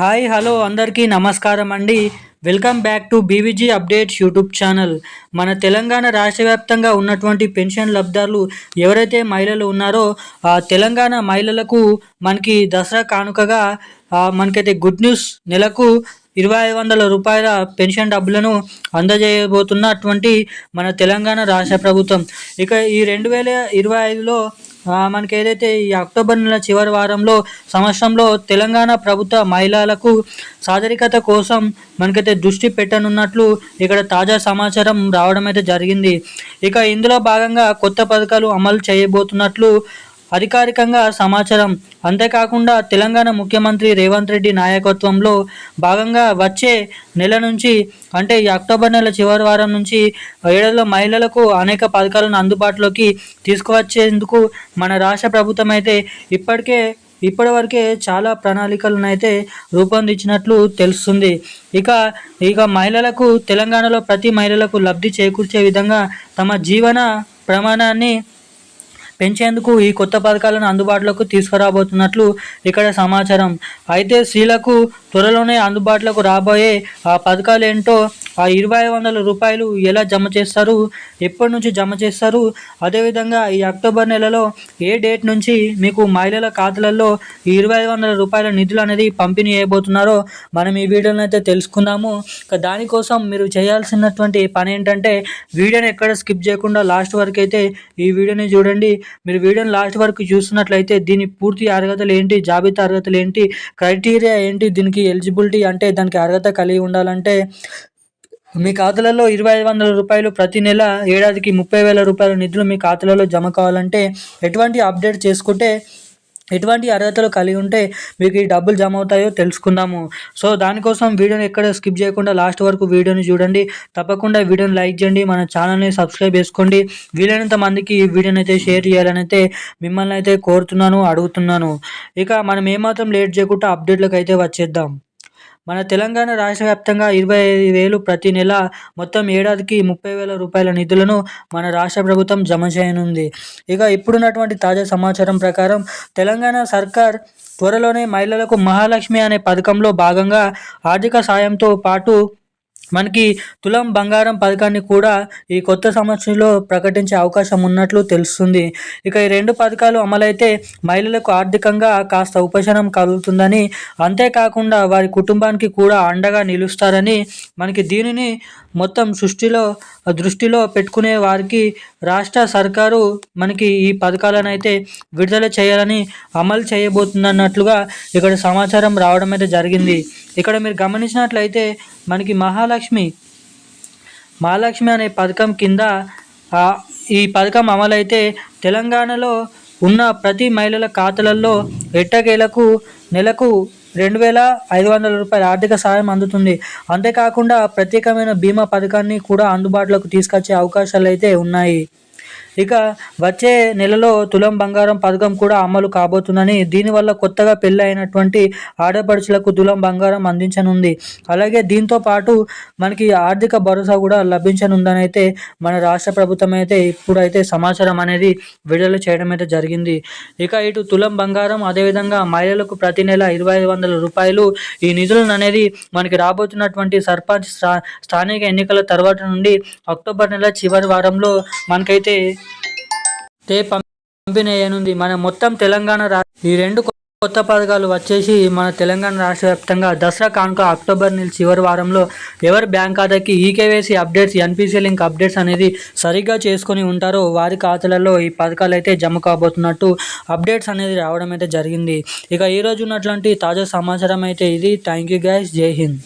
Hi hello అందరికీ నమస్కారం అండి. Welcome back to BVG updates YouTube channel. మన తెలంగాణ రాష్ట్ర వ్యాప్తంగా ఉన్నటువంటి పెన్షన్ లబ్ధారులు ఎవరైతే మహిళలు ఉన్నారో ఆ తెలంగాణ మహిళలకు మనకి దసరా కానుకగా మనకైతే గుడ్ న్యూస్. నెలకు ఇరవై ఐదు వందల రూపాయల పెన్షన్ డబ్బులను అందజేయబోతున్నటువంటి మన తెలంగాణ రాష్ట్ర ప్రభుత్వం. ఇక ఈ రెండు వేల ఇరవై ఐదులో మనకి ఏదైతే ఈ అక్టోబర్ నెల చివరి వారంలో సంవత్సరంలో తెలంగాణ ప్రభుత్వ మహిళలకు సాదరికత కోసం మనకైతే దృష్టి పెట్టనున్నట్లు ఇక్కడ తాజా సమాచారం రావడం అయితే జరిగింది. ఇక ఇందులో భాగంగా కొత్త పథకాలు అమలు చేయబోతున్నట్లు అధికారికంగా సమాచారం. అంతేకాకుండా తెలంగాణ ముఖ్యమంత్రి రేవంత్ రెడ్డి నాయకత్వంలో భాగంగా వచ్చే నెల నుంచి అంటే ఈ అక్టోబర్ నెల చివరి వారం నుంచి ఏడాదిలో మహిళలకు అనేక పథకాలను అందుబాటులోకి తీసుకువచ్చేందుకు మన రాష్ట్ర ప్రభుత్వం అయితే ఇప్పటికే ఇప్పటివరకే చాలా ప్రణాళికలను అయితే రూపొందించినట్లు తెలుస్తుంది. ఇక ఇక మహిళలకు తెలంగాణలో ప్రతి మహిళలకు లబ్ధి చేకూర్చే విధంగా తమ జీవన ప్రమాణాన్ని పెంచేందుకు ఈ కొత్త పథకాలను అందుబాటులోకి తీసుకురాబోతున్నట్లు ఇక్కడ సమాచారం. అయితే స్త్రీలకు త్వరలోనే అందుబాటులోకి రాబోయే ఆ పథకాలు ఏంటో ఆ ఇరవై వందల రూపాయలు ఎలా జమ చేస్తారు? ఎప్పటి నుంచి జమ చేస్తారు? అదేవిధంగా ఈ అక్టోబర్ నెలలో ఏ డేట్ నుంచి మీకు మహిళల ఖాతాలలో ఈ ఇరవై వందల రూపాయల నిధులు అనేది పంపిణీ చేయబోతున్నారో మనం ఈ వీడియోలో అయితే తెలుసుకుందాము. దానికోసం మీరు చేయాల్సినటువంటి పని ఏంటంటే వీడియోని ఎక్కడ స్కిప్ చేయకుండా లాస్ట్ వరకు అయితే ఈ వీడియోని చూడండి. మీరు వీడియోని లాస్ట్ వరకు చూస్తున్నట్లయితే దీని పూర్తి అర్హతలు ఏంటి జాబితా అర్హతలు ఏంటి క్రైటీరియా ఏంటి దీనికి ఎలిజిబిలిటీ అంటే దానికి అర్హత కలిగి ఉండాలంటే మీ ఖాతాలలో ఇరవై ఐదు వందల రూపాయలు ప్రతి నెల ఏడాదికి ముప్పై వేల రూపాయల నిధులు మీ ఖాతాలలో జమ కావాలంటే ఎటువంటి అప్డేట్ చేసుకుంటే ఎటువంటి అర్హతలు కలిగి ఉంటే మీకు ఈ డబ్బులు జమ అవుతాయో తెలుసుకుందాము. సో దానికోసం వీడియోని ఎక్కడ స్కిప్ చేయకుండా లాస్ట్ వరకు వీడియోని చూడండి. తప్పకుండా వీడియోని లైక్ చేయండి మన ఛానల్ని సబ్స్క్రైబ్ చేసుకోండి. వీలైనంత మందికి ఈ వీడియోని అయితే షేర్ చేయాలని అయితే మిమ్మల్ని అయితే కోరుతున్నాను అడుగుతున్నాను. ఇక మనం ఏమాత్రం లేట్ చేయకుండా అప్డేట్లకు అయితే వచ్చేద్దాం. మన తెలంగాణ రాష్ట్ర వ్యాప్తంగా ఇరవై ఐదు వేలు ప్రతి నెల మొత్తం ఏడాదికి ముప్పై వేల రూపాయల నిధులను మన రాష్ట్ర ప్రభుత్వం జమ చేయనుంది. ఇక ఇప్పుడున్నటువంటి తాజా సమాచారం ప్రకారం తెలంగాణ సర్కార్ త్వరలోనే మహిళలకు మహాలక్ష్మి అనే పథకంలో భాగంగా ఆర్థిక సాయంతో పాటు మనకి తులం బంగారం పథకాన్ని కూడా ఈ కొత్త సంవత్సరంలో ప్రకటించే అవకాశం ఉన్నట్లు తెలుస్తుంది. ఇక ఈ రెండు పథకాలు అమలైతే మహిళలకు ఆర్థికంగా కాస్త ఉపశమనం కలుగుతుందని అంతేకాకుండా వారి కుటుంబానికి కూడా అండగా నిలుస్తారని మనకి దీనిని మొత్తం సృష్టిలో దృష్టిలో పెట్టుకునే వారికి రాష్ట్ర సర్కారు మనకి ఈ పథకాలను అయితే విడుదల చేయాలని అమలు చేయబోతుందన్నట్లుగా ఇక్కడ సమాచారం రావడం అయితే జరిగింది. ఇక్కడ మీరు గమనించినట్లయితే మనకి మహాలక్ష్మి మహాలక్ష్మి. అనే పథకం కింద ఈ పథకం అమలైతే తెలంగాణలో ఉన్న ప్రతి మహిళల ఖాతాలలో ఎట్టకేలకు నెలకు రెండు వేల ఐదు వందల రూపాయల ఆర్థిక సాయం అందుతుంది. అంతేకాకుండా ప్రత్యేకమైన బీమా పథకాన్ని కూడా అందుబాటులోకి తీసుకొచ్చే అవకాశాలు అయితే ఉన్నాయి. ఇక వచ్చే నెలలో తులం బంగారం పథకం కూడా అమలు కాబోతుందని దీనివల్ల కొత్తగా పెళ్ళైనటువంటి అయినటువంటి ఆడపడుచులకు తులం బంగారం అందించనుంది. అలాగే దీంతో పాటు మనకి ఆర్థిక భరోసా కూడా లభించనుందని అయితే మన రాష్ట్ర ప్రభుత్వం అయితే ఇప్పుడైతే సమాచారం అనేది విడుదల చేయడం అయితే జరిగింది. ఇక ఇటు తులం బంగారం అదేవిధంగా మహిళలకు ప్రతి నెల ఇరవై ఐదు వందల రూపాయలు ఈ నిధులను అనేది మనకి రాబోతున్నటువంటి సర్పంచ్ స్థా స్థానిక ఎన్నికల తర్వాత నుండి అక్టోబర్ నెల చివరి వారంలో మనకైతే తే పంపిణీ మన మొత్తం తెలంగాణ రాష్ట్ర ఈ రెండు కొత్త పథకాలు వచ్చేసి మన తెలంగాణ రాష్ట్ర వ్యాప్తంగా దసరా కానుక అక్టోబర్ నెల చివరి వారంలో ఎవరి బ్యాంక్ ఖాతాకి eKYC updates NPC link updates అనేది సరిగ్గా చేసుకొని ఉంటారో వారి ఖాతాలలో ఈ పథకాలు అయితే జమ కాబోతున్నట్టు అప్డేట్స్ అనేది రావడం అయితే జరిగింది. ఇక ఈ రోజు ఉన్నటువంటి తాజా సమాచారం అయితే ఇది. థ్యాంక్ యూ గైస్ జై హింద్.